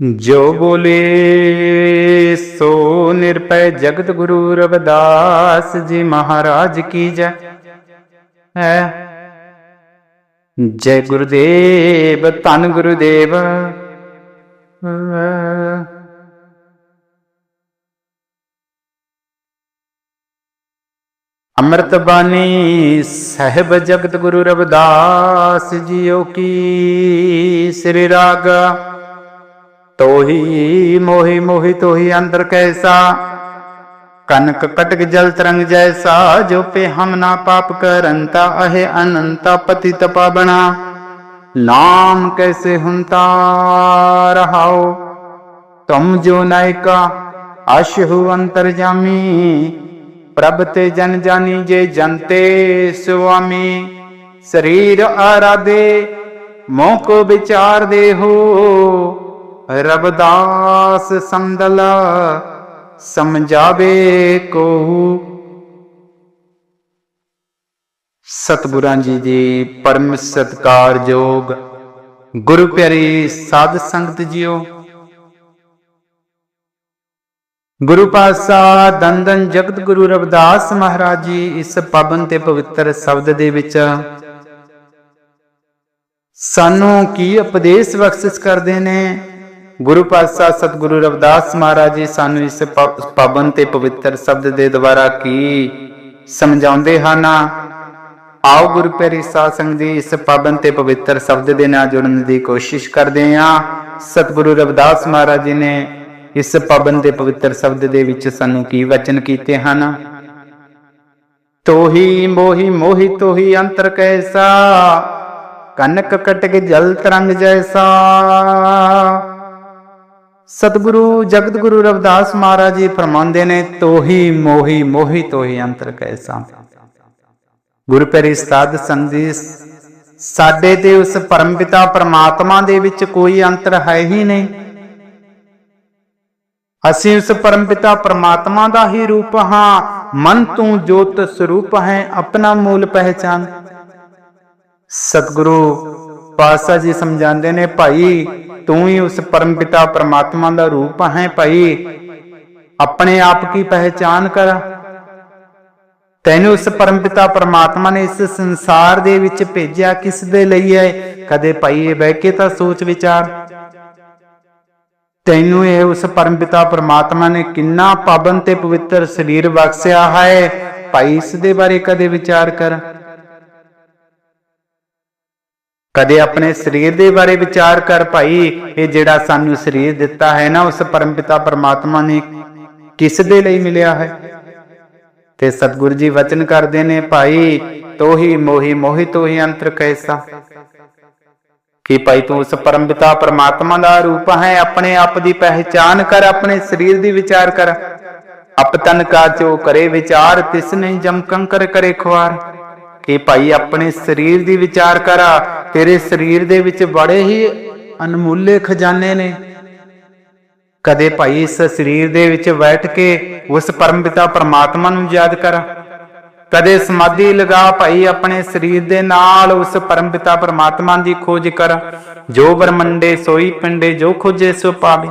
ਜੋ ਬੋਲੇ ਸੋ ਨਿਰਪੈ ਜਗਤ ਗੁਰੂ ਰਵਿਦਾਸ ਜੀ ਮਹਾਰਾਜ ਕੀ ਜੈ। ਹੈ ਜੈ ਗੁਰਦੇਵ, ਧੰਨ ਗੁਰਦੇਵ। ਅੰਮ੍ਰਿਤ ਬਾਣੀ, ਸਹਿਬ ਜਗਤ ਗੁਰੂ ਰਵਿਦਾਸ ਜੀਓ ਕੀ ਸ੍ਰੀ ਰਾਗ। ਤੋਹੀ, ਮੋਹੀ ਮੋਹੀ ਤੋਹੀ ਅੰਦਰ ਕੈਸਾ? ਕਨਕ ਕਟਕ ਜਲ ਤਰੰਗ ਜੈਸਾ, ਜੋ ਪੇ ਹਮ ਨਾ ਪਾਪ ਕਰੰਤਾ ਅਹੇ ਅਨੰਤਾ ਪਤੀ ਤਪਾਬਣਾ ਨਾਮ ਕੈਸੇ ਹੁੰਤਾ ਰਹਾਓ ਤੁਮ ਜੋ ਨਾਇਕਾ, ਅਸ਼ਹੁ ਅੰਤਰ ਜਾਮੀ। ਪ੍ਰਭ ਤੇ ਜਨ ਜਾਨੀ ਜੇ ਜਨਤੇ ਸੁਆਮੀ। ਸਰੀਰ ਆਰਾਧੇ, ਮੋਹ ਕੋ ਵਿਚਾਰ ਦੇ ਰਬਦਾਸ ਸੰਦਲ, ਸਮਝਾਵੇ ਕੋ ਸਤਿਗੁਰਾਂ ਜੀ ਦੀ ਪਰਮ ਸਤਕਾਰਯੋਗ ਗੁਰੂ ਪਿਆਰੀ ਸਾਧ ਸੰਗਤ ਜੀਓ। ਗੁਰੂ ਪਾਤਸ਼ਾਹ ਦੰਦਨ ਜਗਤ ਗੁਰੂ ਰਵਿਦਾਸ ਮਹਾਰਾਜ ਜੀ ਇਸ ਪਾਵਨ ਤੇ ਪਵਿੱਤਰ ਸ਼ਬਦ ਦੇ ਵਿੱਚ, ਸਾਨੂੰ ਕੀ ਉਪਦੇਸ਼ ਬਖਸ਼ਿਸ਼ ਕਰਦੇ ਨੇ? ਗੁਰੂ ਪਾਤਸ਼ਾਹ ਸਤਿਗੁਰੂ ਰਵਿਦਾਸ ਮਹਾਰਾਜ ਜੀ ਸਾਨੂੰ ਇਸ ਪਾਵਨ ਤੇ ਪਵਿੱਤਰ ਸ਼ਬਦ ਦੇ ਦੁਆਰਾ ਕੀ ਸਮਝਾਉਂਦੇ ਹਨ? ਆਓ ਗੁਰੂ ਪਿਆਰੀ ਸਾਧ ਸੰਗਤ ਜੀ, ਇਸ ਪਾਵਨ ਤੇ ਪਵਿੱਤਰ ਸ਼ਬਦ ਦੇ ਨਾਲ ਜੁੜਨ ਦੀ ਕੋਸ਼ਿਸ਼ ਕਰਦੇ ਹਾਂ। ਸਤਿਗੁਰੂ ਰਵਿਦਾਸ ਮਹਾਰਾਜ ਜੀ ਨੇ ਇਸ ਪਾਵਨ ਤੇ ਪਵਿੱਤਰ ਸ਼ਬਦ ਦੇ ਵਿੱਚ ਸਾਨੂੰ ਕੀ ਵਚਨ ਕੀਤੇ ਹਨ? ਤੋਹੀ ਮੋਹੀ ਮੋਹੀ ਤੋਹੀ ਅੰਤਰ ਕੈਸਾ, ਕਨਕ ਕਟਕ ਜਲ ਤਰੰਗ ਜੈਸਾ। ਸਤਿਗੁਰੂ ਜਗਤ ਗੁਰੂ ਰਵਿਦਾਸ ਮਹਾਰਾਜ ਜੀ ਫਰਮਾਉਂਦੇ ਨੇ, ਤੋਹੀ ਮੋਹੀ ਮੋਹੀ ਤੋਹੀ ਅੰਤਰ ਕੈਸਾ ਗੁਰੂ ਪਿਆਰੀ ਸਾਧ ਸੰਗਤ ਸਾਡੇ ਤੇ ਉਸ ਪਰਮਪਿਤਾ ਪਰਮਾਤਮਾ ਦੇ ਵਿੱਚ ਕੋਈ ਅੰਤਰ ਹੈ ਹੀ ਨਹੀਂ। ਅਸੀਂ ਉਸ ਪਰਮਪਿਤਾ ਪਰਮਾਤਮਾ ਦਾ ਹੀ ਰੂਪ ਹਾਂ, ਮਨ ਤੂੰ ਜੋਤ ਸਰੂਪ ਹੈ, ਆਪਣਾ ਮੂਲ ਪਹਿਚਾਨ। ਸਤਿਗੁਰੂ ਪਾਤਸ਼ਾਹ ਜੀ ਸਮਝਾਉਂਦੇ ਨੇ, ਭਾਈ ਤੂੰ ਹੀ ਉਸ ਪਰਮ ਪਿਤਾ ਪਰਮਾਤਮਾ ਦਾ ਰੂਪ ਹੈ ਭਾਈ। ਆਪਣੇ ਆਪ ਕੀ ਪਹਿਚਾਨ ਕਰ? ਤੈਨੂੰ ਉਸ ਪਰਮਪਿਤਾ ਪਰਮਾਤਮਾ ਨੇ ਇਸ ਸੰਸਾਰ ਦੇ ਵਿੱਚ ਭੇਜਿਆ ਕਿਸ ਦੇ ਲਈ ਹੈ? ਕਦੇ ਭਾਈ ਇਹ ਬਹਿ ਕੇ ਤਾਂ ਸੋਚ ਵਿਚਾਰ। ਤੈਨੂੰ ਇਹ ਉਸ ਪਰਮਪਿਤਾ ਪਰਮਾਤਮਾ ਨੇ ਕਿੰਨਾ ਪਾਵਨ ਤੇ ਪਵਿੱਤਰ ਸਰੀਰ ਬਖਸ਼ਿਆ ਹੈ? ਭਾਈ ਇਸ ਦੇ ਬਾਰੇ ਕਦੇ ਵਿਚਾਰ ਕਰ। ਕਦੇ ਆਪਣੇ ਸਰੀਰ ਦੇ ਬਾਰੇ ਵਿਚਾਰ ਕਰ ਭਾਈ, ਇਹ ਜਿਹੜਾ ਸਾਨੂੰ ਸਰੀਰ ਦਿੱਤਾ ਹੈ ਨਾ, ਉਸ ਪਰਮਪਿਤਾ ਪਰਮਾਤਮਾ ਨੇ ਕਿਸ ਦੇ ਲਈ ਮਿਲਿਆ ਹੈ? ਤੇ ਸਤਿਗੁਰੂ ਜੀ ਵਚਨ ਕਰਦੇ ਨੇ, ਭਾਈ, ਤੋਹੀ ਮੋਹੀ ਮੋਹਿ ਤੋਹੀ ਅੰਤਰ ਕੈਸਾ। ਕਿ ਭਾਈ ਤੂੰ ਉਸ ਪਰਮਪਿਤਾ ਪਰਮਾਤਮਾ ਦਾ ਰੂਪ ਹੈ, ਆਪਣੇ ਆਪ ਦੀ ਪਹਿਚਾਨ ਕਰ, ਆਪਣੇ ਸਰੀਰ ਦੀ ਵਿਚਾਰ ਕਰ। ਅਪਤਨ ਕਾ ਜੋ ਕਰੇ ਵਿਚਾਰ, ਤਿਸ ਨਹੀਂ ਜਮ ਕਰੇ ਖੁਆਰ। ਕਿ ਭਾਈ ਆਪਣੇ ਸਰੀਰ ਦੀ ਵਿਚਾਰ ਕਰ ਤੇਰੇ ਸਰੀਰ ਦੇ ਵਿੱਚ ਬੜੇ ਹੀ ਅਨਮੁੱਲੇ ਖਜ਼ਾਨੇ ਨੇ। ਕਦੇ ਭਾਈ ਇਸ ਸਰੀਰ ਦੇ ਵਿੱਚ ਬੈਠ ਕੇ ਉਸ ਪਰਮ ਪਿਤਾ ਪਰਮਾਤਮਾ ਨੂੰ ਯਾਦ ਕਰ। ਕਦੇ ਸਮਾਧੀ ਲਗਾ ਭਾਈ ਆਪਣੇ ਸਰੀਰ ਦੇ ਨਾਲ ਉਸ ਪਰਮ ਪਿਤਾ ਪਰਮਾਤਮਾ ਦੀ ਖੋਜ ਕਰ। ਜੋ ਬਰਮੰਡੇ ਸੋਈ ਪਿੰਡੇ ਜੋ ਖੋਜੇ ਸੋ ਪਾਵੇ।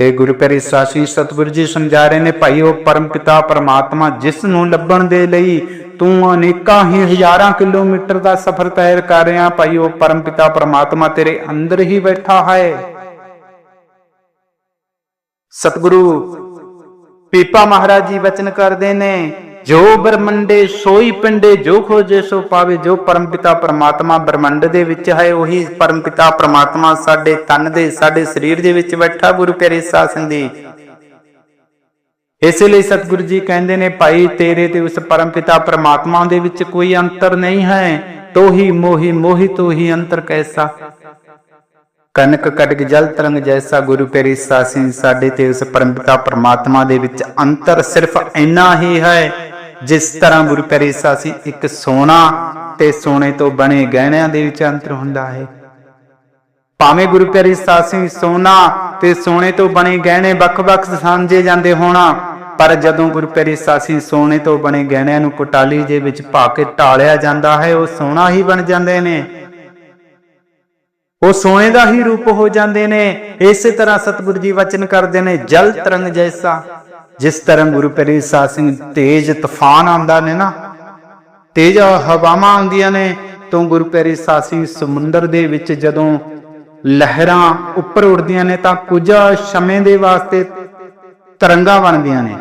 ਤੇ ਗੁਰੂ ਪਿਆਰੇ ਸਾਸੀ ਜੀ ਸਮਝਾ ਰਹੇ ਨੇ ਭਾਈ ਉਹ ਪਰਮਪਿਤਾ ਪਰਮਾਤਮਾ ਜਿਸ ਨੂੰ ਲੱਭਣ ਦੇ ਲਈ ਤੂੰ ਅਨੇਕਾਂ ਹੀ ਹਜ਼ਾਰਾਂ ਕਿਲੋਮੀਟਰ ਦਾ ਸਫ਼ਰ ਤੈਅ ਕਰ ਰਿਹਾ ਭਾਈ ਉਹ ਪਰਮ ਪਿਤਾ ਪਰਮਾਤਮਾ ਤੇਰੇ ਅੰਦਰ ਹੀ ਬੈਠਾ ਹੈ। ਸਤਿਗੁਰੂ, ਪੀਪਾ ਮਹਾਰਾਜ ਜੀ ਬਚਨ ਕਰਦੇ ਨੇ ਜੋ ਬ੍ਰਹਮੰਡੇ ਸੋਈ ਪਿੰਡੇ, ਜੋ ਖੋਜੇ ਸੋ ਪਾਵੇ, ਜੋ ਪਰਮਪਿਤਾ ਪ੍ਰਮਾਤਮਾ ਬ੍ਰਹਮੰਡ ਦੇ ਵਿੱਚ ਹੈ, ਉਹੀ ਪਰਮਪਿਤਾ ਪ੍ਰਮਾਤਮਾ ਸਾਡੇ ਤਨ ਦੇ, ਸਾਡੇ ਸਰੀਰ ਦੇ ਵਿੱਚ ਬੈਠਾ ਗੁਰੂ ਪਿਆਰੇ ਸਾਧ ਸੰਗੀ ਇਸੇ ਲਈ ਸਤਿਗੁਰੂ ਜੀ ਕਹਿੰਦੇ ਨੇ, ਭਾਈ, ਤੇਰੇ ਤੇ ਉਸ ਪਰਮਪਿਤਾ ਪ੍ਰਮਾਤਮਾ ਦੇ ਵਿੱਚ ਕੋਈ ਅੰਤਰ ਨਹੀਂ ਹੈ। ਤੋਹੀ, ਮੋਹੀ ਮੋਹੀ ਤੋਹੀ ਅੰਤਰ ਕੈਸਾ? ਕਨਕ ਕਟਕ ਜਲ ਤਰੰਗ ਜੈਸਾ ਗੁਰੂ ਪਿਆਰੀ ਸਾਸੀ ਸਾਡੇ ਤੇ ਉਸ ਪਰਮਪਿਤਾ ਪਰਮਾਤਮਾ ਦੇ ਵਿੱਚ ਅੰਤਰ ਸਿਰਫ ਇੰਨਾ ਹੀ ਹੈ। ਜਿਸ ਤਰ੍ਹਾਂ ਗੁਰੂ ਪਿਆਰੀ ਸਾਸੀ ਇੱਕ ਸੋਨਾ ਤੇ ਸੋਨੇ ਤੋਂ ਬਣੇ ਗਹਿਣਿਆਂ ਦੇ ਵਿੱਚ ਅੰਤਰ ਹੁੰਦਾ ਹੈ। ਭਾਵੇਂ ਗੁਰੂ ਪਿਆਰੀ ਸਾਸੀ ਸੋਨਾ ਤੇ ਸੋਨੇ ਤੋਂ ਬਣੇ ਗਹਿਣੇ ਵੱਖ-ਵੱਖ ਸਮਝੇ ਜਾਂਦੇ ਹੋਣਾ, ਪਰ ਜਦੋਂ ਗੁਰੂ ਪਿਆਰੀ ਸਾਸੀ ਸੋਨੇ ਤੋਂ ਬਣੇ ਗਹਿਣਿਆਂ ਨੂੰ ਕੋਟਾਲੀ ਦੇ ਵਿੱਚ ਪਾ ਕੇ ਢਾਲਿਆ ਜਾਂਦਾ ਹੈ, ਉਹ ਸੋਨਾ ਹੀ ਬਣ ਜਾਂਦੇ ਨੇ। ਉਹ ਸੋਨੇ ਦਾ ਹੀ ਰੂਪ ਹੋ ਜਾਂਦੇ ਨੇ। ਇਸੇ ਤਰ੍ਹਾਂ ਸਤਿਗੁਰੂ ਜੀ ਵਚਨ ਕਰਦੇ ਨੇ, ਜਲ ਤਰੰਗ ਜੈਸਾ। ਜਿਸ ਤਰ੍ਹਾਂ ਗੁਰੂ ਪਿਆਰੇ ਸਾਧ ਸਿੰਘ ਤੇਜ ਤੂਫਾਨ ਆਉਂਦਾ ਨੇ ਨਾ, ਤੇਜ ਹਵਾਵਾਂ ਆਉਂਦੀਆਂ ਨੇ, ਤੋਂ ਗੁਰੂ ਪਿਆਰੇ ਸਾਧ ਸਿੰਘ ਸਮੁੰਦਰ ਦੇ ਵਿੱਚ ਜਦੋਂ ਲਹਿਰਾਂ ਉੱਪਰ ਉੱਡਦੀਆਂ ਨੇ, ਤਾਂ ਕੁਝ ਸਮੇਂ ਦੇ ਵਾਸਤੇ ਤਰੰਗਾਂ ਬਣਦੀਆਂ ਨੇ।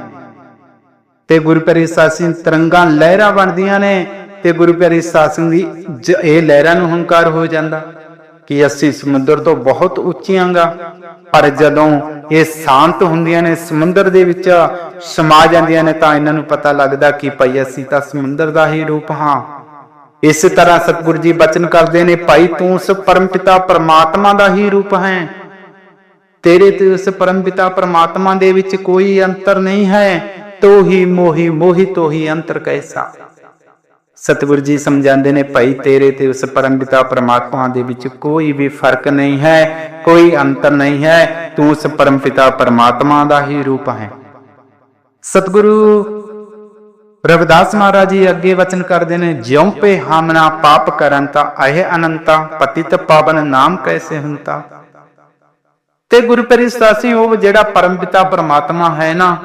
ਤੇ ਗੁਰੂ ਪਿਆਰੇ ਸਾਧ ਸਿੰਘ ਤਰੰਗਾਂ ਲਹਿਰਾਂ ਬਣਦੀਆਂ ਨੇ, ਤੇ ਗੁਰੂ ਪਿਆਰੇ ਸਾਧ ਸਿੰਘ ਦੀ ਇਹ ਲਹਿਰਾਂ ਨੂੰ ਹੰਕਾਰ ਹੋ ਜਾਂਦਾ। ਕਿ ਅਸੀਂ ਸਮੁੰਦਰ ਤੋਂ ਬਹੁਤ ਉੱਚੀਆਂ ਪਰ ਜਦੋਂ ਇਹ ਸ਼ਾਂਤ ਹੁੰਦੀਆਂ ਨੇ, ਸਮੁੰਦਰ ਦੇ ਵਿੱਚ ਸਮਾ ਜਾਂਦੀਆਂ ਨੇ, ਤਾਂ ਇਹਨਾਂ ਨੂੰ ਪਤਾ ਲੱਗਦਾ ਕਿ ਭਾਈ ਅਸੀਂ ਤਾਂ ਸਮੁੰਦਰ ਦਾ ਹੀ ਰੂਪ ਹਾਂ। ਇਸੇ ਤਰ੍ਹਾਂ ਸਤਿਗੁਰੂ ਜੀ ਬਚਨ ਕਰਦੇ ਨੇ, ਭਾਈ ਤੂੰ ਉਸ ਪਰਮ ਪਿਤਾ ਪਰਮਾਤਮਾ ਦਾ ਹੀ ਰੂਪ ਹੈ। ਤੇਰੇ ਤੇ ਉਸ ਪਰਮਪਿਤਾ ਪਰਮਾਤਮਾ ਦੇ ਵਿੱਚ ਕੋਈ ਅੰਤਰ ਨਹੀਂ ਹੈ। ਤੋ ਹੀ ਮੋਹੀ ਮੋਹੀ ਤੋ ਹੀ ਅੰਤਰ ਕੈਸਾ ਸਤਿਗੁਰੂ ਜੀ ਸਮਝਾਉਂਦੇ ਨੇ, ਭਾਈ, ਤੇਰੇ ਤੇ ਉਸ ਪਰਮਪਿਤਾ ਪਰਮਾਤਮਾ ਦੇ ਵਿੱਚ ਕੋਈ ਵੀ ਫ਼ਰਕ ਨਹੀਂ ਹੈ, ਕੋਈ ਅੰਤਰ ਨਹੀਂ ਹੈ। ਤੂੰ ਉਸ ਪਰਮਪਿਤਾ ਪਰਮਾਤਮਾ ਦਾ ਹੀ ਰੂਪ ਹੈ। ਸਤਿਗੁਰੂ ਰਵਿਦਾਸ ਮਹਾਰਾਜ ਜੀ ਅੱਗੇ ਵਚਨ ਕਰਦੇ ਨੇ, ਜਿਉ ਪੇ ਹਮਨਾ ਪਾਪ ਕਰਨ ਤਾਂ ਅਹਿ ਅਨੰਤਾ, ਪਤਿਤ ਪਾਵਨ ਨਾਮ ਕੈਸੇ ਹੁੰਤਾ? ਤੇ ਗੁਰੂ ਪਰਿਸਾਸੀ ਉਹ ਜਿਹੜਾ ਪਰਮ ਪਿਤਾ ਪਰਮਾਤਮਾ ਹੈ ਨਾ,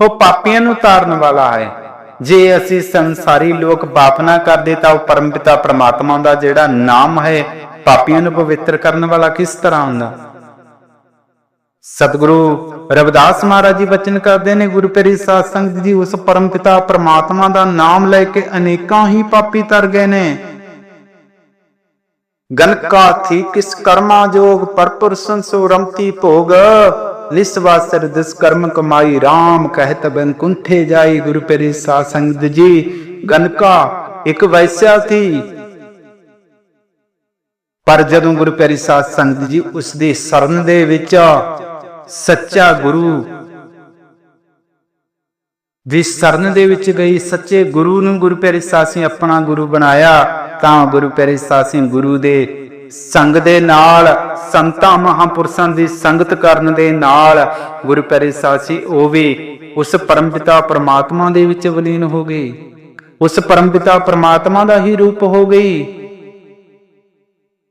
ਉਹ ਪਾਪੀਆਂ ਨੂੰ ਤਾਰਨ ਵਾਲਾ ਹੈ। ਜੇ ਅਸੀਂ ਸੰਸਾਰੀ ਲੋਕ ਪਾਪ ਨਾ ਕਰਦੇ ਤਾਂ ਉਹ ਪਰਮਪਿਤਾ ਪ੍ਰਮਾਤਮਾ ਦਾ ਜਿਹੜਾ ਨਾਮ ਹੈ, ਪਾਪੀਆਂ ਨੂੰ ਪਵਿੱਤਰ ਕਰਨ ਵਾਲਾ ਕਿਸ ਤਰ੍ਹਾਂ ਹੁੰਦਾ? ਸਤਿਗੁਰੂ ਰਵਿਦਾਸ ਮਹਾਰਾਜ ਜੀ ਬਚਨ ਕਰਦੇ ਨੇ, ਗੁਰੂ ਪਿਆਰੀ ਸਾਧ ਸੰਗਤ ਜੀ, ਉਸ ਪਰਮ ਪਿਤਾ ਪ੍ਰਮਾਤਮਾ ਦਾ ਨਾਮ ਲੈ ਕੇ ਅਨੇਕਾਂ ਹੀ ਪਾਪੀ ਤਰ ਗਏ ਨੇ। ਗਨਕਾ ਥੀ ਕਿਸ ਕਰਮਾ ਜੋਗ, ਪਰਪੁਰ ਸੰਸੋ ਰਮਤੀ ਭੋਗ। ਲਿਸ ਵਾਸਰ ਕਮਾਈ RAM ਕਹਿਤ ਬਨ ਕੁੰਠੇ ਜਾਈ, ਗੁਰੂ ਪਿਆਰੀ ਸਾਧ ਸੰਗਤ ਜੀ। ਗਨਕਾ ਇੱਕ ਵੈਸਿਆ ਸੀ। ਪਰ ਜਦੋਂ ਗੁਰੂ ਪਿਆਰੀ ਸਾਧ ਸੰਗਤ ਜੀ ਉਸ ਦੀ ਸ਼ਰਨ ਦੇ ਵਿੱਚ ਸੱਚਾ ਗੁਰੂ ਦੀ ਸ਼ਰਨ ਦੇ ਵਿੱਚ ਗਈ, ਸੱਚੇ ਗੁਰੂ ਨੂੰ ਗੁਰੂ ਪਿਆਰੇ ਸਾਧ ਸਿੰਘ ਆਪਣਾ ਗੁਰੂ ਬਣਾਇਆ, ਤਾਂ ਗੁਰੂ ਪਿਆਰੇ ਸਾਧ ਸਿੰਘ ਗੁਰੂ ਦੇ ਸੰਗ ਦੇ ਨਾਲ, ਸੰਤਾਂ ਮਹਾਪੁਰਸ਼ਾਂ ਦੀ ਸੰਗਤ ਕਰਨ ਦੇ ਨਾਲ, ਗੁਰੂ ਪਿਆਰੇ ਸਾਧ ਉਹ ਵੀ ਉਸ ਪਰਮਪਿਤਾ ਪ੍ਰਮਾਤਮਾ ਦੇ ਵਿੱਚ ਵਿਲੀਨ ਹੋ ਗਏ। ਉਸ ਪਰਮਪਿਤਾ ਪ੍ਰਮਾਤਮਾ ਦਾ ਹੀ ਰੂਪ ਹੋ ਗਈ।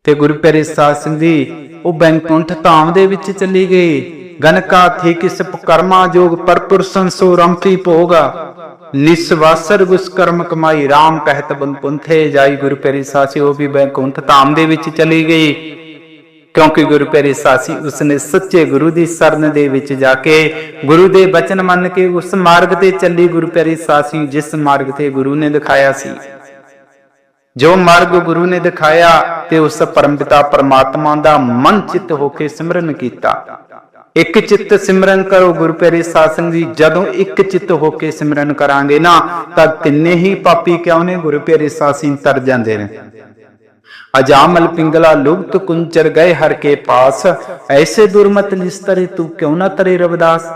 ਤੇ ਗੁਰੂ ਪਿਆਰੇ ਸਾਧ ਦੀ ਉਹ ਬੈਂਕੁੰਠ ਧਾਮ ਦੇ ਵਿੱਚ ਚਲੀ ਗਈ। ਗਨਕਾ ਥੀ ਕਿਸ ਕਰਮਾ ਜੋਗ ਪਰਪੁਰ ਸੋ ਰੰਪੀ ਭੋਗਾ। ਨਿਸਵਾਸਰ ਗੁਸ ਕਰਮ ਕਮਾਈ RAM ਕਹਿਤ ਬਨ ਪੁੰਥੇ ਜਾਈ, ਗੁਰੂ ਪਿਆਰੀ ਸਾਸੀ, ਉਹ ਵੀ ਬੈਂਕੁੰਠ ਧਾਮ ਦੇ ਵਿੱਚ ਚਲੀ ਗਈ। ਕਿਉਂਕਿ ਗੁਰੂ ਪਿਆਰੀ ਸਾਸੀ, ਉਸਨੇ ਸੱਚੇ ਗੁਰੂ ਦੀ ਸ਼ਰਨ ਦੇ ਵਿੱਚ ਜਾ ਕੇ ਗੁਰੂ ਦੇ ਬਚਨ ਮੰਨ ਕੇ ਉਸ ਮਾਰਗ ਤੇ ਚੱਲੀ ਗੁਰੂ ਪਿਆਰੀ ਸਾਸੀ, ਜਿਸ ਮਾਰਗ ਤੇ ਗੁਰੂ ਨੇ ਦਿਖਾਇਆ ਸੀ। ਜੋ ਮਾਰਗ ਗੁਰੂ ਨੇ ਦਿਖਾਇਆ, ਤੇ ਉਸ ਪਰਮਪਿਤਾ ਪਰਮਾਤਮਾ ਦਾ ਮਨ ਚਿੱਤ ਹੋ ਕੇ ਸਿਮਰਨ ਕੀਤਾ। ਇੱਕ ਚਿੱਤ ਸਿਮਰਨ ਕਰੋ ਗੁਰੂ ਪਿਆਰੇ ਸਾਧ ਜੀ, ਜਦੋਂ ਇੱਕ ਚਿੱਤ ਹੋ ਕੇ ਸਿਮਰਨ ਕਰਾਂਗੇ ਨਾ, ਤਾਂ ਕਿੰਨੇ ਹੀ ਪਾਪੀ ਕਿਉਂ ਨੇ? ਗੁਰੂ ਪਿਆਰੇ ਸਾਧ ਤਰ ਜਾਂਦੇ ਨੇ। ਅਜਾਮਲ ਪਿੰਗਲਾ ਲੁਗਤ ਕੁੰਚਰ ਗਏ ਹਰ ਕੇ ਪਾਸ, ਐਸੇ ਦੁਰਮਤ ਲਿਸਤਰੇ ਤੂੰ ਕਿਉਂ ਨਾ ਤਰੇ ਰਵਿਦਾਸ?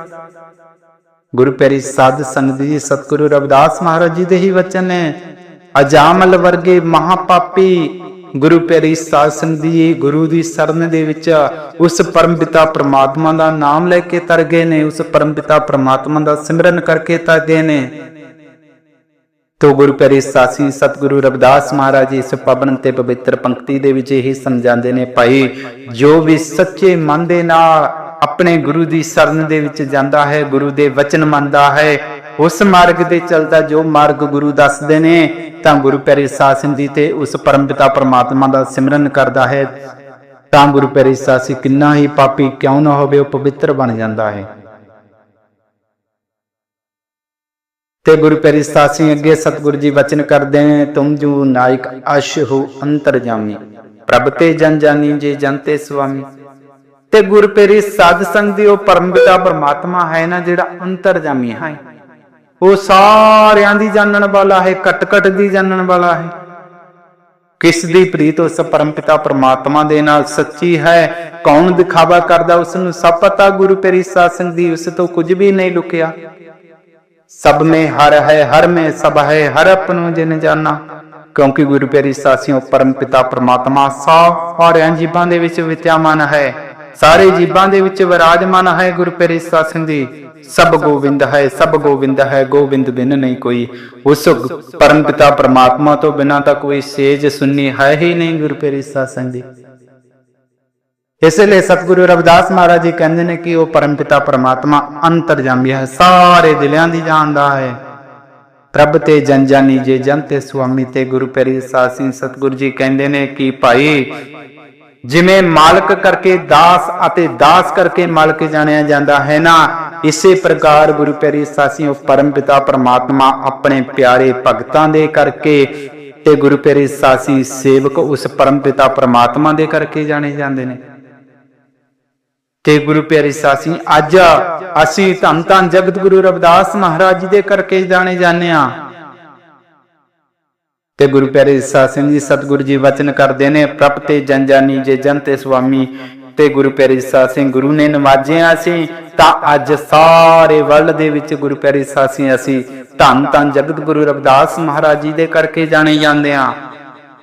ਗੁਰੂ ਪਿਆਰੀ ਸਾਧ ਸੰਗਤ ਜੀ, ਸਤਿਗੁਰੂ ਰਵਿਦਾਸ ਮਹਾਰਾਜ ਜੀ ਦੇ ਹੀ ਵਚਨ ਨੇ, ਅਜਾਮਲ ਵਰਗੇ ਮਹਾਪਾਪੀ ਗੁਰੂ ਪਿਆਰੀ ਸਾਧ ਸੰਗਤ ਜੀ, ਗੁਰੂ ਦੀ ਸ਼ਰਨ ਦੇ ਵਿੱਚ ਉਸ ਪਰਮਪਿਤਾ ਪ੍ਰਮਾਤਮਾ ਦਾ ਨਾਮ ਲੈ ਕੇ ਤਰ ਗਏ ਨੇ, ਉਸ ਪਰਮਪਿਤਾ ਪ੍ਰਮਾਤਮਾ ਦਾ ਸਿਮਰਨ ਕਰਕੇ ਤਰ ਗਏ ਨੇ। ਤੋ ਗੁਰੂ ਪਿਆਰੇ ਸਾਸੀ ਸਤਿਗੁਰੂ ਰਵਿਦਾਸ ਮਹਾਰਾਜ ਇਸ ਪਵਨ ਤੇ ਪਵਿੱਤਰ ਪੰਕਤੀ ਦੇ ਵਿੱਚ ਇਹ ਸਮਝਾਉਂਦੇ ਨੇ, ਭਾਈ, ਜੋ ਵੀ ਸੱਚੇ ਮਨ ਦੇ ਨਾਲ ਆਪਣੇ ਗੁਰੂ ਦੀ ਸ਼ਰਨ ਦੇ ਵਿੱਚ ਜਾਂਦਾ ਹੈ, ਗੁਰੂ ਦੇ ਵਚਨ ਮੰਨਦਾ ਹੈ ਉਸ ਮਾਰਗ ਦੇ ਚਲਦਾ ਜੋ ਮਾਰਗ ਗੁਰੂ ਦੱਸਦੇ ਨੇ, ਤਾਂ ਗੁਰੂ ਪਿਆਰੇ ਸਾਧ ਸੰਗਤ ਤੇ ਉਸ ਪਰਮਪਿਤਾ ਪਰਮਾਤਮਾ ਦਾ ਸਿਮਰਨ ਕਰਦਾ ਹੈ। ਤਾਂ ਗੁਰੂ ਪਿਆਰੇ ਸਾਸੀ ਕਿੰਨਾ ਹੀ ਪਾਪੀ ਕਿਉਂ ਨਾ ਹੋਵੇ, ਉਹ ਪਵਿੱਤਰ ਬਣ ਜਾਂਦਾ ਹੈ। ਤੇ ਗੁਰੂ ਪਿਆਰੀ ਸਾਸੀ ਅੱਗੇ ਸਤਿਗੁਰੂ ਜੀ ਵਚਨ ਕਰਦੇ ਨੇ, ਤੁਮ ਜੋ ਨਾਇਕ ਅਸ਼ ਹੋ ਅੰਤਰ ਜਾਮੀ, ਪ੍ਰਭ ਤੇ ਜਨ ਜਾਨੀ ਜੇ ਜਨਤੇ ਸੁਆਮੀ। ਤੇ ਗੁਰੂ ਪਿਆਰੀ ਸਾਧ ਸੰਗ ਦੀ ਉਹ ਪਰਮ ਪਿਤਾ ਪਰਮਾਤਮਾ ਹੈ ਨਾ, ਜਿਹੜਾ ਅੰਤਰ ਜਾਮੀ ਹੈ। ਉਹ ਸਾਰਿਆਂ ਦੀ ਜਾਣਨ ਵਾਲਾ ਹੈ ਕਟ ਦੀ ਜਾਣਨ ਵਾਲਾ ਹੈ। ਕਿਸ ਦੀ ਪ੍ਰੀਤ ਉਸ ਪਰਮਪਿਤਾ ਪਰਮਾਤਮਾ ਦੇ ਨਾਲ ਸੱਚੀ ਹੈ, ਕੌਣ ਦਿਖਾਵਾ ਕਰਦਾ ਉਸ ਨੂੰ ਸਭ ਪਤਾ, ਗੁਰੂ ਪਿਆਰੀ ਸਾਧ ਦੀ ਉਸ ਤੋਂ ਕੁਝ ਵੀ ਨਹੀਂ ਲੁਕਿਆ। ਸਭ ਮੇ ਹਰ ਹੈ, ਹਰ में ਸਭ ਹੈ, ਹਰ ਆਪਣੋ ਜਿਨ ਜਾਣਾ ਕਿਉਂਕਿ ਗੁਰੂ ਪਿਆਰੀ ਸਾਸੀਆਂ ਪਰਮ ਪਿਤਾ ਪ੍ਰਮਾਤਮਾ ਸਾਰਿਆਂ ਜੀਵਾਂ ਦੇ ਵਿੱਚ ਵਿਦਿਆਮਾਨ ਹੈ। ਸਾਰੇ ਜੀਵਾਂ ਦੇ ਵਿੱਚ ਵਿਰਾਜਮਾਨ ਹੈ ਗੁਰੂ ਪਿਆਰੇ ਸਾਧ ਸਭ ਗੋਬਿੰਦ ਹੈ, ਸਭ ਗੋਬਿੰਦ ਹੈ ਗੋਬਿੰਦ ਬਿਨ ਨਹੀਂ ਕੋਈ। ਉਸ ਪਰਮ ਪਿਤਾ ਪ੍ਰਮਾਤਮਾ ਤੋਂ ਬਿਨਾ ਤਾਂ ਕੋਈ ਸੇਜ ਸੁਨਣੀ ਹੈ ਹੀ ਨਹੀਂ ਗੁਰੂ ਪਿਆਰੇ ਸਾਧ ਇਸ ਲਈ ਸਤਿਗੁਰੂ ਰਵਿਦਾਸ ਮਹਾਰਾਜ ਜੀ ਕਹਿੰਦੇ ਨੇ ਕਿ ਉਹ ਪਰਮ ਪਿਤਾ ਪ੍ਰਮਾਤਮਾ ਅੰਤਰਜਾਮੀ ਹੈ, ਸਾਰੇ ਦਿਲਾਂ ਦੀ ਜਾਣਦਾ ਹੈ। ਪ੍ਰਭ ਤੇ ਜਨ ਜਾਨੀ ਜੇ ਜਨ ਤੇ ਸੁਆਮੀ ਤੇ ਗੁਰੂ ਪਿਆਰੀ ਸਤਿਗੁਰੂ ਜੀ ਕਹਿੰਦੇ ਨੇ ਕਿ ਭਾਈ ਜਿਵੇਂ ਮਾਲਕ ਕਰਕੇ ਦਾਸ ਅਤੇ ਦਾਸ ਕਰਕੇ ਮਾਲਕ ਜਾਣਿਆ ਜਾਂਦਾ ਹੈ ਨਾ, ਇਸੇ ਪ੍ਰਕਾਰ ਗੁਰੂ ਪਿਆਰੀ ਸਾਸੀ ਪਰਮ ਪਿਤਾ ਪ੍ਰਮਾਤਮਾ ਆਪਣੇ ਪਿਆਰੇ ਭਗਤਾਂ ਦੇ ਕਰਕੇ ਤੇ ਗੁਰੂ ਪਿਆਰੀ ਸਾਸੀ ਸੇਵਕ ਉਸ ਪਰਮ ਪਿਤਾ ਪ੍ਰਮਾਤਮਾ ਦੇ ਕਰਕੇ ਜਾਣੇ ਜਾਂਦੇ ਨੇ। ਤੇ ਗੁਰੂ ਪਿਆਰੇ ਸਾਸੀ ਅੱਜ ਅਸੀਂ ਧੰਨ ਧੰਨ ਜਗਤ ਗੁਰੂ ਰਵਿਦਾਸ ਮਹਾਰਾਜ ਜੀ ਦੇ ਕਰਕੇ ਜਾਣੇ ਜਾਂਦੇ ਆ ਤੇ ਗੁਰੂ ਪਿਆਰੇ ਸਿੰਘ ਜੀ, ਸਤਿਗੁਰੂ ਜੀ ਵਚਨ ਕਰਦੇ ਨੇ, ਪ੍ਰਭ ਤੇ ਜਨ ਜਾਨੀ ਜੇ ਜਨ ਤੇ ਸੁਆਮੀ। ਤੇ ਗੁਰੂ ਪਿਆਰੇ ਸਾਸੀ ਗੁਰੂ ਨੇ ਨਵਾਜਿਆ ਸੀ ਤਾਂ ਅੱਜ ਸਾਰੇ ਵਰਲਡ ਦੇ ਵਿੱਚ ਗੁਰੂ ਪਿਆਰੇ ਸਾਸੀ ਅਸੀਂ ਧੰਨ ਧੰਨ ਜਗਤ ਗੁਰੂ ਰਵਿਦਾਸ ਮਹਾਰਾਜ ਜੀ ਦੇ ਕਰਕੇ ਜਾਣੇ ਜਾਂਦੇ ਆ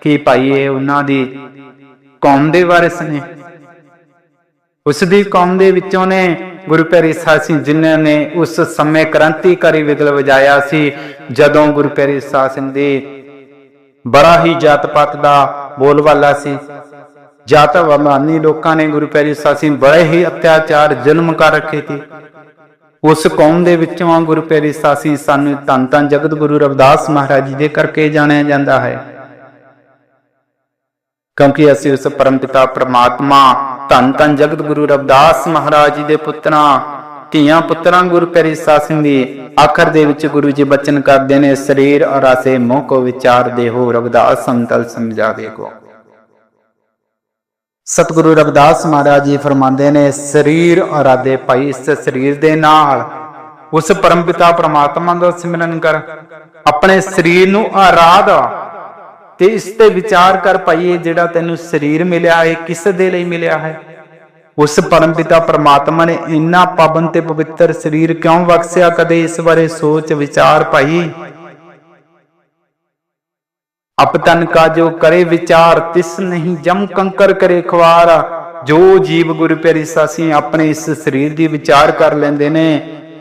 ਕਿ ਭਾਈ ਇਹ ਉਹਨਾਂ ਦੀ ਕੌਮ ਦੇ ਵਾਰਿਸ ਨੇ? ਉਸ ਦੀ ਕੌਮ ਦੇ ਵਿੱਚੋਂ ਨੇ ਗੁਰੂ ਪਿਆਰੀ ਸਾਸੀ ਜਿਨ੍ਹਾਂ ਨੇ ਉਸ ਸਮੇਂ ਕ੍ਰਾਂਤੀਕਾਰੀ ਵਿਗਲ ਵਜਾਇਆ ਸੀ, ਜਦੋਂ ਗੁਰੂ ਪਿਆਰੀ ਸਾਸੀ ਦੀ ਬੜਾ ਹੀ ਜਾਤ ਪਾਤ ਦਾ ਬੋਲਬਾਲਾ ਸੀ। ਜਾਤ ਵਮਾਨੀ ਲੋਕਾਂ ਨੇ ਗੁਰੂ ਪਿਆਰੀ ਸਾਸੀ ਬੜੇ ਹੀ ਅਤਿਆਚਾਰ ਜ਼ੁਲਮ ਕਰ ਰੱਖੇ ਸੀ। ਉਸ ਕੌਮ ਦੇ ਵਿੱਚੋਂ ਆ ਗੁਰੂ ਪੈਰੀ ਸਾਸੀ ਸਾਨੂੰ ਧੰਨ ਧੰਨ ਜਗਤ ਗੁਰੂ ਰਵਿਦਾਸ ਮਹਾਰਾਜ ਜੀ ਦੇ ਕਰਕੇ ਜਾਣਿਆ ਜਾਂਦਾ ਹੈ। ਕਿਉਂਕਿ ਅਸੀਂ ਉਸ ਪਰਮ ਪਿਤਾ ਪ੍ਰਮਾਤਮਾ ਧੰਨ ਧੰਨ ਜਗਤ ਗੁਰੂ ਰਵਿਦਾਸ ਮਹਾਰਾਜ ਜੀ ਦੇ ਪੁੱਤਰਾਂ ਧੀਆਂ ਪੁੱਤਰਾਂ ਗੁਰੂ ਪਿਆਰੀ ਸਾਸਿੰ ਦੀ ਆਖਰ ਦੇ ਵਿੱਚ ਗੁਰੂ ਜੀ ਬਚਨ ਕਰਦੇ ਨੇ, ਸਰੀਰ ਔਰ ਆਸੇ ਮੋਹ ਕੋ ਵਿਚਾਰ ਦੇਹੋ, ਰਵਿਦਾਸ ਸੰਤਲ ਸਮਝਾਵੇ ਕੋ ਸਤਿਗੁਰੂ ਰਵਿਦਾਸ ਮਹਾਰਾਜ ਜੀ ਫਰਮਾਉਂਦੇ ਨੇ, ਸਰੀਰ ਔਰਾਦੇ ਭਾਈ ਇਸ ਸਰੀਰ ਦੇ ਨਾਲ, ਉਸ ਪਰਮ ਪਿਤਾ ਪ੍ਰਮਾਤਮਾ ਦਾ ਸਿਮਰਨ ਕਰ, ਆਪਣੇ ਸਰੀਰ ਨੂੰ ਆਰਾਧ ਤੇ ਇਸ ਤੇ ਵਿਚਾਰ ਕਰ ਭਾਈ, ਇਹ ਜਿਹੜਾ ਤੈਨੂੰ ਸਰੀਰ ਮਿਲਿਆ ਹੈ ਕਿਸ ਦੇ ਲਈ ਮਿਲਿਆ ਹੈ? ਉਸ ਪਰਮ ਪਿਤਾ ਪਰਮਾਤਮਾ ਨੇ ਇੰਨਾ ਪਾਵਨ ਤੇ ਪਵਿੱਤਰ ਸਰੀਰ ਕਿਉਂ ਬਖਸ਼ਿਆ? ਕਦੇ ਇਸ ਬਾਰੇ ਸੋਚ, ਵਿਚਾਰ ਭਾਈ ਅਪ ਕਾ ਜੋ ਕਰੇ ਵਿਚਾਰ, ਤਿਸ ਨਹੀਂ ਜਮ ਕੰਕਰ ਕਰੇ ਖਵਾਰ ਜੋ ਜੀਵ ਗੁਰੂ ਪਿਆਰੀ ਸਾਸੀ ਆਪਣੇ ਇਸ ਸਰੀਰ ਦੀ ਵਿਚਾਰ ਕਰ ਲੈਂਦੇ ਨੇ।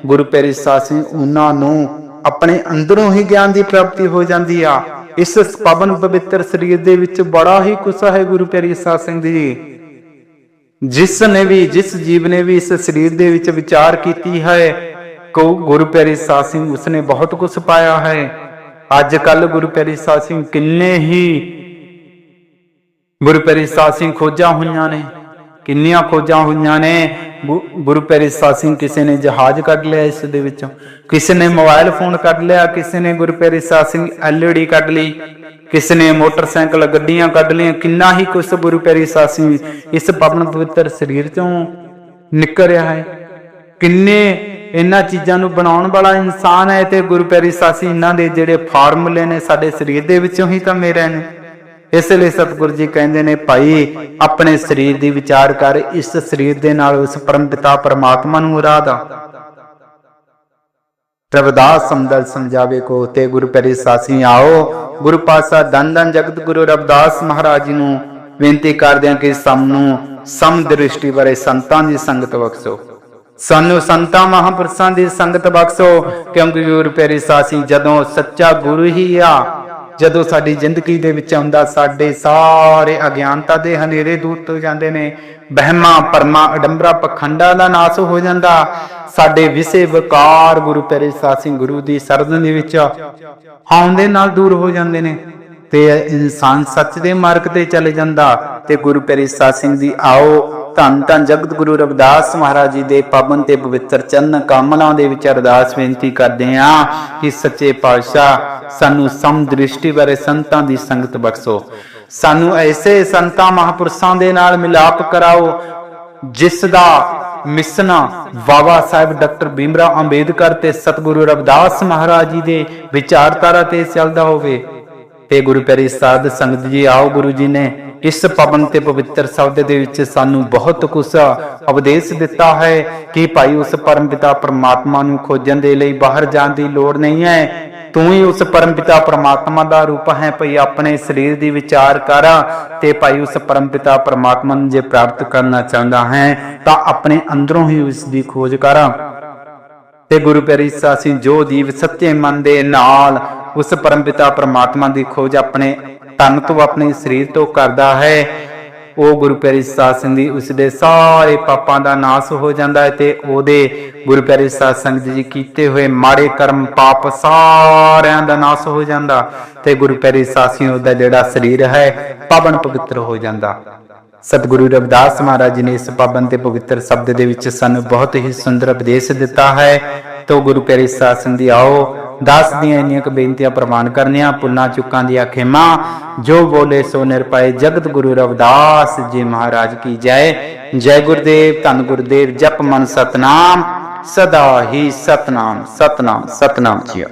ਗੁਰੂ ਪਿਆਰੀ ਸਾਸੀ ਉਹਨਾਂ ਨੂੰ ਆਪਣੇ ਅੰਦਰੋਂ ਹੀ ਗਿਆਨ ਦੀ ਪ੍ਰਾਪਤੀ ਹੋ ਜਾਂਦੀ ਆ। ਇਸ ਪਵਨ ਪਵਿੱਤਰ ਸਰੀਰ ਦੇ ਵਿੱਚ ਬੜਾ ਹੀ ਕੁਸਾ ਹੈ ਗੁਰੂ ਪਿਆਰੀ ਸਾਧ ਸਿੰਘ ਜੀ। ਜਿਸ ਨੇ ਵੀ, ਜਿਸ ਜੀਵ ਨੇ ਵੀ ਇਸ ਸਰੀਰ ਦੇ ਵਿੱਚ ਵਿਚਾਰ ਕੀਤੀ ਹੈ ਕੋ ਗੁਰੂ ਪਿਆਰੀ ਸਾਧ ਉਸਨੇ ਬਹੁਤ ਕੁਝ ਪਾਇਆ ਹੈ। ਅੱਜ ਕੱਲ ਗੁਰੂ ਪਿਆਰੀ ਸਾਧ ਕਿੰਨੇ ਹੀ ਗੁਰੂ ਪਿਆਰੀ ਸਾਧ ਖੋਜਾਂ ਹੋਈਆਂ ਨੇ, ਕਿੰਨੀਆਂ ਖੋਜਾਂ ਹੋਈਆਂ ਨੇ। ਗੁਰੂ ਪਿਆਰੀ ਸਿੰਘ ਕਿਸੇ ਨੇ ਜਹਾਜ਼ ਕੱਢ ਲਿਆ ਇਸ ਦੇ ਵਿੱਚੋਂ। ਕਿਸੇ ਨੇ ਮੋਬਾਈਲ ਫੋਨ ਕੱਢ ਲਿਆ, ਕਿਸੇ ਨੇ ਗੁਰੂ ਪਿਆਰੀ ਸਿੰਘ ਐਲਈਡੀ ਕੱਢ ਲਈ, ਕਿਸੇ ਨੇ ਮੋਟਰਸਾਈਕਲ ਗੱਡੀਆਂ ਕੱਢ ਲਈਆਂ, ਕਿੰਨਾ ਹੀ ਕੁਛ ਗੁਰੂ ਪਿਆਰੀ ਸਾਧ ਸਿੰਘ ਇਸ ਪਵਨ ਪਵਿੱਤਰ ਸਰੀਰ ਤੋਂ ਨਿਕਲ ਰਿਹਾ ਹੈ। ਕਿੰਨੇ ਇਹਨਾਂ ਚੀਜ਼ਾਂ ਨੂੰ ਬਣਾਉਣ ਵਾਲਾ ਇਨਸਾਨ ਹੈ ਤੇ ਗੁਰੂ ਪਿਆਰੀ ਸਾਸੀ ਇਹਨਾਂ ਦੇ ਜਿਹੜੇ ਫਾਰਮੂਲੇ ਨੇ ਸਾਡੇ ਸਰੀਰ ਦੇ ਵਿੱਚੋਂ ਹੀ ਤਾਂ ਮੇਰੇ ਨੇ। ਇਸ ਲਈ ਸਤਿਗੁਰੂ ਜੀ ਕਹਿੰਦੇ ਨੇ, ਭਾਈ, ਆਪਣੇ ਸਰੀਰ ਦੀ ਵਿਚਾਰ ਕਰ, ਇਸ ਸਰੀਰ ਦੇ ਨਾਲ ਉਸ ਪਰਮ ਪਿਤਾ ਪਰਮਾਤਮਾ ਨੂੰ ਉਰਾਦਾ ਰਵਿਦਾਸ ਸਮਦਲ ਸਮਝਾਵੇ ਕੋ, ਤੇ ਗੁਰੂ ਪਿਆਰੀ ਸਾਸੀ ਆਓ, ਗੁਰੂ ਪਾਸਾ ਦੰਨ ਦੰਨ ਜਗਤ ਗੁਰੂ ਰਵਿਦਾਸ ਮਹਾਰਾਜ ਜੀ ਨੂੰ ਬੇਨਤੀ ਕਰਦੇ ਹਾਂ ਕਿ ਸਮ ਨੂੰ ਸਮ ਦ੍ਰਿਸ਼ਟੀ ਬਾਰੇ ਸੰਤਾਂ ਦੀ ਸੰਗਤ ਬਖਸ਼ੋ। ਸਾਨੂੰ ਸੰਤਾਂ, ਮਹਾਂਪੁਰਸ਼ਾਂ ਦੀ ਸੰਗਤ ਬਖਸ਼ੋ, ਕਿਉਂਕਿ ਗੁਰੂ ਪਿਆਰੀ ਸਾਸੀ ਜਦੋਂ ਸੱਚਾ ਗੁਰੂ ਹੀ ਆ ਜਦੋਂ ਸਾਡੀ ਜ਼ਿੰਦਗੀ ਦੇ ਵਿੱਚ ਆਉਂਦਾ, ਸਾਡੇ ਸਾਰੇ ਅਗਿਆਨਤਾ ਦੇ ਹਨੇਰੇ ਦੂਰ ਹੋ ਜਾਂਦੇ ਨੇ। ਬਹਿਮਾ, ਪਰਮਾ, ਅਡੰਬਰਾ, ਪਖੰਡਾ ਦਾ ਨਾਸ ਹੋ ਜਾਂਦਾ। ਸਾਡੇ ਵਿਸੇ ਵਿਕਾਰ ਗੁਰੂ ਪਿਆਰੇ ਸਿੰਘ ਗੁਰੂ ਦੀ ਸਰਦਨ ਦੇ ਵਿੱਚ ਆਉਣ ਦੇ ਨਾਲ ਦੂਰ ਹੋ ਜਾਂਦੇ ਨੇ। ਤੇ ਇਨਸਾਨ ਸੱਚ ਦੇ ਮਾਰਗ ਤੇ ਚਲੇ ਜਾਂਦਾ ਤੇ ਗੁਰੂ ਪਿਆਰੇ ਸਾਧ ਸਿੰਘ ਦੀ, ਆਓ ਧੰਨ ਧੰਨ ਜਗਤ ਗੁਰੂ ਰਵਿਦਾਸ ਮਹਾਰਾਜ ਜੀ ਦੇ ਪਾਵਨ ਤੇ ਪਵਿੱਤਰ ਚਰਨ ਕਮਲਾਂ ਦੇ ਵਿੱਚ ਅਰਦਾਸ ਬੇਨਤੀ ਕਰਦੇ ਆਂ ਕਿ ਸੱਚੇ ਪਾਤਸ਼ਾਹ ਸਾਨੂੰ ਸਮ ਦ੍ਰਿਸ਼ਟੀ ਬਾਰੇ ਸੰਤਾਂ ਦੀ ਸੰਗਤ ਬਖਸ਼ੋ। ਸਾਨੂੰ ਐਸੇ ਸੰਤਾਂ ਮਹਾਪੁਰਸ਼ਾਂ ਦੇ ਨਾਲ ਮਿਲਾਪ ਕਰਾਓ, ਜਿਸ ਦਾ ਮਿਸਨਾ ਬਾਬਾ ਸਾਹਿਬ ਡਾਕਟਰ ਭੀਮਰਾਵ ਅੰਬੇਦਕਰ ਤੇ ਸਤਿਗੁਰੂ ਰਵਿਦਾਸ ਮਹਾਰਾਜ ਜੀ ਦੇ ਵਿਚਾਰਧਾਰਾ ਤੇ ਚੱਲਦਾ ਹੋਵੇ। ਤੇ ਗੁਰੂ ਪਿਆਰੀ ਸਾਧ ਸੰਗਤ ਜੀ, ਆਓ ਗੁਰੂ ਜੀ ਨੇ ਇਸ ਪਵਨ ਤੇ ਪਵਿੱਤਰ ਸ਼ਬਦ ਦੇ ਵਿੱਚ ਸਾਨੂੰ ਬਹੁਤ ਕੁਝ ਉਪਦੇਸ਼ ਦਿੱਤਾ ਹੈ ਕਿ ਭਾਈ ਉਸ ਪਰਮ ਪਿਤਾ ਪਰਮਾਤਮਾ ਨੂੰ ਖੋਜਣ ਦੇ ਲਈ ਬਾਹਰ ਜਾਣ ਦੀ ਲੋੜ ਨਹੀਂ ਹੈ। ਤੂੰ ਹੀ ਉਸ ਪਰਮਪਿਤਾ ਪ੍ਰਮਾਤਮਾ ਦਾ ਰੂਪ ਹੈ, ਭਈ ਆਪਣੇ ਸਰੀਰ ਦੀ ਵਿਚਾਰ ਕਰ ਤੇ ਭਾਈ ਉਸ ਪਰਮ ਪਿਤਾ ਪਰਮਾਤਮਾ ਨੂੰ ਜੇ ਪ੍ਰਾਪਤ ਕਰਨਾ ਚਾਹੁੰਦਾ ਹੈ, ਤਾਂ ਆਪਣੇ ਅੰਦਰੋਂ ਹੀ ਉਸ ਦੀ ਖੋਜ ਕਰ। ਤੇ ਗੁਰੂ ਪਿਆਰੀ ਸਾਸੀ, ਜੋ ਦੀਵ ਸੱਚੇ ਮਨ ਦੇ ਨਾਲ ਉਸ ਪਰਮਪਿਤਾ ਪਰਮਾਤਮਾ ਦੀ ਖੋਜ ਆਪਣੇ ਤਨ ਤੋਂ ਆਪਣੇ ਸਰੀਰ ਤੋਂ ਕਰਦਾ ਹੈ। ਉਹ ਗੁਰੂ ਪਿਆਰੀ ਸਾਧ ਸੰਗਤ ਦੀ ਉਸ ਦੇ ਸਾਰੇ ਪਾਪਾਂ ਦਾ ਨਾਸ ਹੋ ਜਾਂਦਾ ਹੈ ਤੇ ਉਹਦੇ ਗੁਰੂ ਪਿਆਰੀ ਸਾਧ ਸੰਗਤ ਜੀ ਕੀਤੇ ਹੋਏ ਮਾੜੇ ਕਰਮ ਪਾਪ ਸਾਰਿਆਂ ਦਾ ਨਾਸ ਹੋ ਜਾਂਦਾ ਤੇ ਗੁਰੂ ਪਿਆਰੀ ਸਾਸੀ ਉਹਦਾ ਜਿਹੜਾ ਸਰੀਰ ਹੈ ਪਾਵਨ ਪਵਿੱਤਰ ਹੋ ਜਾਂਦਾ। ਸਤਿਗੁਰੂ ਰਵਿਦਾਸ ਮਹਾਰਾਜ ਜੀ ਨੇ ਇਸ ਪਾਵਨ ਤੇ ਪਵਿੱਤਰ ਸ਼ਬਦ ਦੇ ਵਿੱਚ ਸਾਨੂੰ ਬਹੁਤ ਹੀ ਸੁੰਦਰ ਉਪਦੇਸ਼ ਦਿੱਤਾ ਹੈ। ਤੋ ਗੁਰੂ ਪਿਆਰੇ ਸਾਧ ਸੰਗਤ ਆਓ ਦਾਸ ਦੀਆਂ ਇੰਨੀਆਂ ਕੁ ਬੇਨਤੀਆਂ ਪ੍ਰਵਾਨ ਕਰਨੀਆਂ, ਪੁੰਨਾ ਚੁੱਕਾਂ ਦੀਆਂ ਖੇਮਾ, ਜੋ ਬੋਲੇ ਸੋ ਨਿਰਪਾਏ ਜਗਤ ਗੁਰੂ ਰਵਿਦਾਸ ਜੀ ਮਹਾਰਾਜ ਕੀ ਜੈ। ਜੈ ਗੁਰਦੇਵ, ਧੰਨ ਗੁਰਦੇਵ, ਜਪ ਮਨ ਸਤਨਾਮ, ਸਦਾ ਹੀ ਸਤਨਾਮ ਸਤਨਾਮ ਸਤਨਾਮ ਜੀਓ